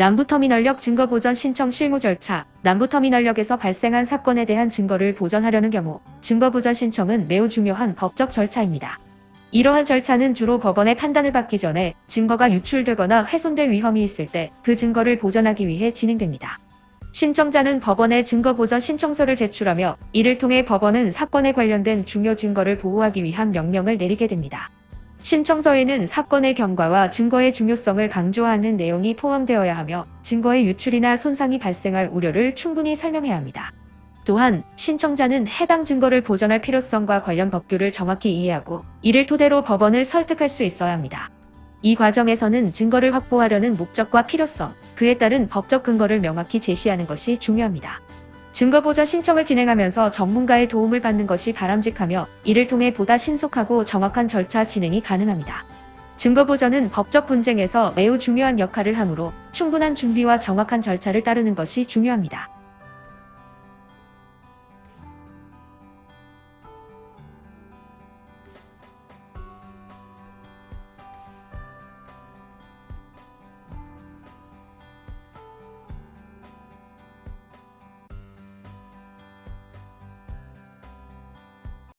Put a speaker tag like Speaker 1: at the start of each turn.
Speaker 1: 남부터미널역 증거보전 신청 실무 절차 남부터미널역에서 발생한 사건에 대한 증거를 보전하려는 경우 증거보전 신청은 매우 중요한 법적 절차입니다. 이러한 절차는 주로 법원의 판단을 받기 전에 증거가 유출되거나 훼손될 위험이 있을 때 그 증거를 보전하기 위해 진행됩니다. 신청자는 법원에 증거보전 신청서를 제출하며 이를 통해 법원은 사건에 관련된 중요 증거를 보호하기 위한 명령을 내리게 됩니다. 신청서에는 사건의 경과와 증거의 중요성을 강조하는 내용이 포함되어야 하며 증거의 유출이나 손상이 발생할 우려를 충분히 설명해야 합니다. 또한 신청자는 해당 증거를 보전할 필요성과 관련 법규를 정확히 이해하고 이를 토대로 법원을 설득할 수 있어야 합니다. 이 과정에서는 증거를 확보하려는 목적과 필요성, 그에 따른 법적 근거를 명확히 제시하는 것이 중요합니다. 증거보전 신청을 진행하면서 전문가의 도움을 받는 것이 바람직하며 이를 통해 보다 신속하고 정확한 절차 진행이 가능합니다. 증거보전은 법적 분쟁에서 매우 중요한 역할을 하므로 충분한 준비와 정확한 절차를 따르는 것이 중요합니다.